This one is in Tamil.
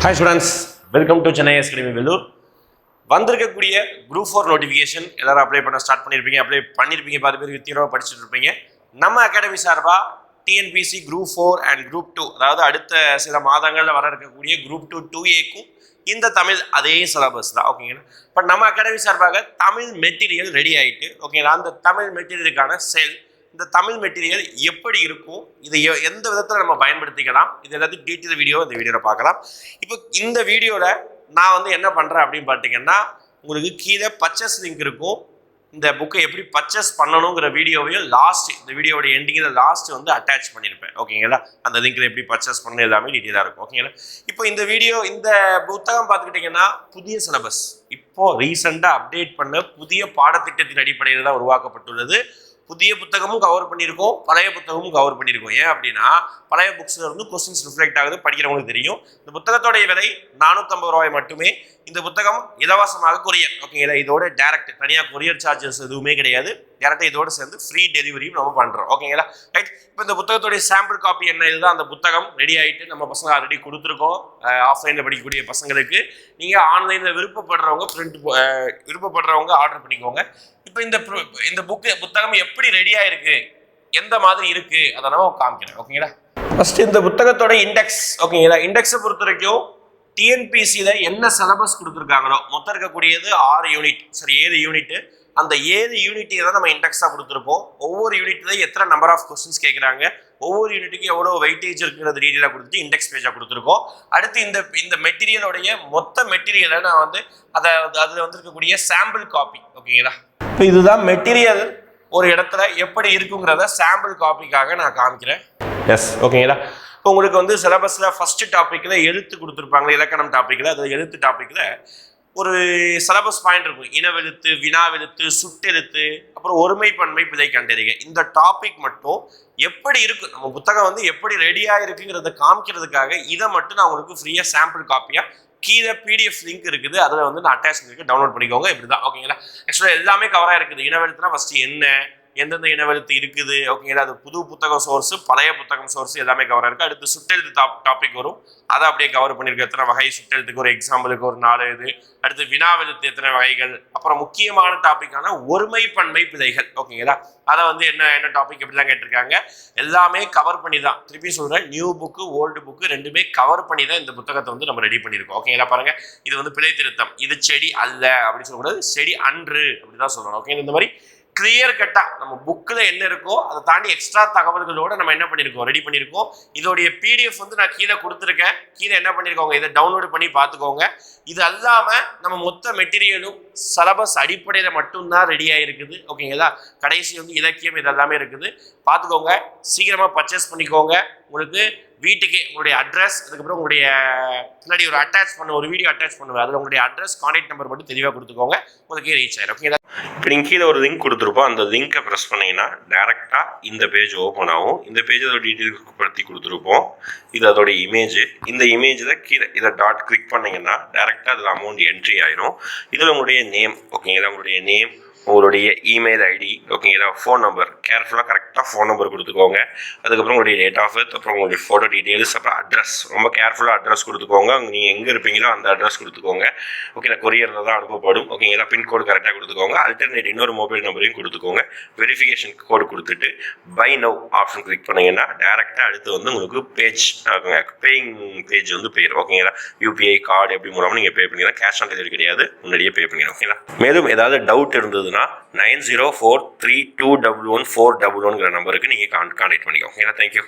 Hi students welcome to Chennai academy Vellore வந்திருக்கக்கூடிய குரூப் ஃபோர் நோட்டிஃபிகேஷன் எல்லாரும் அப்ளை பண்ண ஸ்டார்ட் பண்ணியிருப்பீங்க அப்ளை பண்ணியிருப்பீங்க பாதி பேருக்கு தீவிரமாக படிச்சுட்டு இருப்பீங்க. நம்ம அகாடமி சார்பாக TNPSC group four and group two அதாவது அடுத்த சில மாதங்களில் வர இருக்கக்கூடிய குரூப் டூ டூ ஏக்கும் இந்த தமிழ் அதே சிலபஸ் தான் ஓகேங்களா இப்போ நம்ம அகாடமி சார்பாக தமிழ் மெட்டீரியல் ரெடி ஆகிட்டு ஓகேங்களா அந்த தமிழ் மெட்டீரியலுக்கான செல் இந்த தமிழ் மெட்டீரியல் எப்படி இருக்கும் இதை எந்த விதத்தில் நம்ம பயன்படுத்திக்கலாம் இது எல்லாத்தையும் டீட்டெயில் வீடியோ இந்த வீடியோவில் பார்க்கலாம். இப்போ இந்த வீடியோவில் நான் வந்து என்ன பண்ணுறேன் அப்படின்னு பார்த்தீங்கன்னா உங்களுக்கு கீழே பர்ச்சேஸ் லிங்க் இருக்கும். இந்த புக்கை எப்படி பர்ச்சேஸ் பண்ணணுங்கிற வீடியோவையும் லாஸ்ட் இந்த வீடியோட எண்டிங்கில் லாஸ்ட் வந்து அட்டாச் பண்ணியிருப்பேன் ஓகேங்களா அந்த லிங்க்கில் எப்படி பர்ச்சேஸ் பண்ணணும் எல்லாமே டீட்டெயிலாக இருக்கும். ஓகேங்களா இப்போ இந்த வீடியோ இந்த புத்தகம் பார்த்துக்கிட்டிங்கன்னா புதிய சிலபஸ் இப்போது ரீசெண்டாக அப்டேட் பண்ண புதிய பாடத்திட்டத்தின் அடிப்படையில் தான் உருவாக்கப்பட்டுள்ளது. புதிய புத்தகமும் கவர் பண்ணியிருக்கோம் பழைய புத்தகமும் கவர் பண்ணியிருக்கோம். ஏன் அப்படின்னா பழைய புக்ஸில் இருந்து கொஸ்டின்ஸ் ரிஃப்ளெக்ட் ஆகுது படிக்கிறவங்களுக்கு தெரியும். இந்த புத்தகத்தோடைய விலை நானூற்றம்பது ரூபாய் மட்டுமே. இந்த புத்தகம் இலவசமாக கொரியர் ஓகேங்களா இதோட டேரக்ட் தனியாக கொரியர் சார்ஜஸ் எதுவுமே கிடையாது. டேரக்டாக இதோட சேர்ந்து ஃப்ரீ டெலிவரியும் நம்ம பண்ணுறோம் ஓகேங்களா ரைட் இப்போ இந்த புத்தகத்துடைய சாம்பிள் காப்பி என்ன? இதுதான் அந்த புத்தகம். ரெடி ஆகிட்டு நம்ம பசங்க ஆல்ரெடி கொடுத்துருக்கோம். ஆஃப்லைனில் படிக்கக்கூடிய பசங்களுக்கு. நீங்கள் ஆன்லைனில் விருப்பப்படுறவங்க பிரிண்ட் விருப்பப்படுறவங்க ஆர்டர் பண்ணிக்கோங்க. இப்போ இந்த இந்த புக்கு புத்தகம் எப்படி ரெடியாக இருக்கு எந்த மாதிரி இருக்குது அதை நம்ம காமிக்கிறேன். ஓகேங்களா ஃபஸ்ட்டு இந்த புத்தகத்தோட இண்டெக்ஸ் ஓகேங்களா இண்டெக்ஸை பொறுத்த வரைக்கும் டிஎன்பிசியில் என்ன சிலபஸ் கொடுத்துருக்காங்களோ மொத்தம் இருக்கக்கூடியது ஆறு யூனிட் சரி ஏழு யூனிட்டு அந்த ஏழு யூனிட்டை தான் நம்ம இண்டெக்ஸாக கொடுத்துருப்போம். ஒவ்வொரு யூனிட்ல எத்தனை நம்பர் ஆஃப் கொஸ்டின்ஸ் கேட்குறாங்க ஒவ்வொரு யூனிட்டுக்கும் எவ்வளோ வெயிட்டேஜ் இருக்கிறது டீட்டெயிலாக கொடுத்துட்டு இண்டெக்ஸ் பேஜாக கொடுத்துருக்கோம். அடுத்து இந்த இந்த மெட்டீரியலோடைய மொத்த மெட்டீரியலை நான் வந்து அதை அதில் வந்துருக்கக்கூடிய சாம்பிள் காப்பி ஓகேங்களா? இப்போ இதுதான் மெட்டீரியல் ஒரு இடத்துல எப்படி இருக்குங்கிறத சாம்பிள் காப்பிக்காக நான் காமிக்கிறேன். எஸ் ஓகேங்களா? இப்போ உங்களுக்கு வந்து சிலபஸில் ஃபஸ்ட்டு டாப்பிக்கில் எழுத்து கொடுத்துருப்பாங்க இலக்கணம் டாப்பிக்கில் அது எழுத்து டாப்பிக்கில் ஒரு சிலபஸ் பாயிண்ட் இருக்கும். இனவெழுத்து வினாவெழுத்து சுட்டெழுத்து அப்புறம் ஒருமைப்பன்மை பிழை கண்டறிக. இந்த டாபிக் மட்டும் எப்படி இருக்கு? நம்ம புத்தகம் வந்து எப்படி ரெடியாக இருக்குங்கிறத காமிக்கிறதுக்காக இதை மட்டும் நான் உங்களுக்கு ஃப்ரீயாக சாம்பிள் காப்பியாக கீழே பிடிஎஃப் லிங்க் இருக்குது. அதில் வந்து நான் அட்டாச் இருக்குது டவுன்லோட் பண்ணிக்கோங்க. இப்படி தான் ஓகேங்களா ஆக்சுவலாக எல்லாமே கவராக இருக்குது இனவெழுத்துனா ஃபஸ்ட்டு என்ன? எந்தெந்த இனவெழுத்து இருக்குது ஓகேங்களா அது புது புத்தகம் சோர்ஸ் பழைய புத்தகம் சோர்ஸ் எல்லாமே கவர் இருக்கு அடுத்து சுட்டெழுத்து டாப் டாபிக் வரும். அதை அப்படியே கவர் பண்ணியிருக்க எத்தனை வகை? சுட்டெழுத்துக்கு ஒரு எக்ஸாம்பிளுக்கு ஒரு நாலு இது. அடுத்து வினாவெழுத்து எத்தனை வகைகள்? அப்புறம் முக்கியமான டாபிக்கான ஒருமைப்பன்மை பிழைகள். ஓகேங்களா அதை வந்து என்ன என்ன டாபிக் எப்படிலாம் கேட்டிருக்காங்க? எல்லாமே கவர் பண்ணி தான் திருப்பி சொல்கிறேன் நியூ புக்கு ஓல்டு புக்கு ரெண்டுமே கவர் பண்ணி தான் இந்த புத்தகத்தை வந்து நம்ம ரெடி பண்ணியிருக்கோம். ஓகேங்களா பாருங்கள் இது வந்து பிழை திருத்தம் இது செடி அல்ல அப்படின்னு சொல்லக்கூடாது. செடி அன்று அப்படி தான் சொல்லணும் ஓகே இந்த மாதிரி கிளியர் கட்டாக நம்ம புக்கில் என்ன இருக்கோ அதை தாண்டி எக்ஸ்ட்ரா தகவல்களோடு நம்ம என்ன பண்ணியிருக்கோம் ரெடி பண்ணியிருக்கோம் இதோடைய பிடிஎஃப் வந்து நான் கீழே கொடுத்துருக்கேன். கீழே என்ன பண்ணியிருக்கோங்க இதை டவுன்லோட் பண்ணி பார்த்துக்கோங்க. இது அல்லாமல் நம்ம மொத்த மெட்டீரியலும் சிலபஸ் அடிப்படையில் மட்டும்தான் ரெடியாக இருக்குது ஓகேங்களா கடைசி வந்து இலக்கியம் இது எல்லாமே இருக்குது. பார்த்துக்கோங்க. சீக்கிரமாக பர்ச்சேஸ் பண்ணிக்கோங்க. உங்களுக்கு வீட்டுக்கே உங்களுடைய அட்ரஸ் அதுக்கப்புறம் உங்களுடைய பின்னாடி ஒரு அட்டாச் பண்ண ஒரு வீடியோ அட்டாச் பண்ணுவேன். அதில் உங்களுடைய அட்ரஸ் கான்டாக்ட் நம்பர் மட்டும் தெளிவாக கொடுத்துக்கோங்க. உங்களுக்கு ரீச் ஆயிடும் ஓகேங்களா இப்போ நீங்கள் கீழே ஒரு லிங்க் கொடுத்துருப்போம். அந்த லிங்கை ப்ரெஸ் பண்ணிங்கன்னா டேரெக்டாக இந்த பேஜ் ஓப்பன் ஆகும். இந்த பேஜ் அதோட டீட்டெயில் படுத்தி கொடுத்துருப்போம். இது அதோட இமேஜ் இந்த இமேஜில் கீழே இதை டாட் கிளிக் பண்ணிங்கன்னா டேரெக்டாக அதில் அமௌண்ட் என்ட்ரி ஆயிரும். இதில் உங்களுடைய நேம் ஓகேங்களா உங்களுடைய நேம் உங்களுடைய இமெயில் ஐடி ஓகேங்களா ஃபோன் நம்பர் கேர்ஃபுல்லாக கரெக்டாக ஃபோன் நம்பர் கொடுத்துக்கோங்க. அதுக்கப்புறம் உங்களுடைய டேட் ஆஃப் பர்த் அப்புறம் உங்களுடைய ஃபோட்டோ டீட்டெயில்ஸ் அப்புறம் அட்ரஸ் ரொம்ப கேர்ஃபுல்லாக அட்ரஸ் கொடுத்துக்கோங்க. அங்கே நீங்கள் எங்கே இருப்பீங்களோ அந்த அட்ரஸ் கொடுத்துக்கோங்க. ஓகேங்களா கொரியரில் தான் அனுப்பப்படும். ஓகேங்களா பின்கோடு கரெக்டாக கொடுத்துக்கோங்க. அல்டர்னேட் இன்னொரு மொபைல் நம்பரையும் கொடுத்துக்கோங்க. வெரிஃபிகேஷன் கோடு கொடுத்துட்டு பை நவ் ஆப்ஷன் கிளிக் பண்ணீங்கன்னா டேரெக்டாக அடுத்து வந்து உங்களுக்கு பேஜ் பேயிங் பேஜ் வந்து போயிடும் ஓகேங்களா யூபிஐ கார்டு எப்படி மூலமாக நீங்கள் பே பண்ணிக்கலாம். கேஷ் ஆன் டெலிவரி கிடையாது. முன்னாடியே பே பண்ணிடலாம் ஓகேங்களா மேலும் ஏதாவது டவுட் இருந்ததுன்னா nine zero four three two double one four double ஒன்ங்கிற நம்பருக்கு நீங்கள் கான் கான்டாக்ட் பண்ணிக்கோங்க. ஓகேங்களா தேங்க்யூ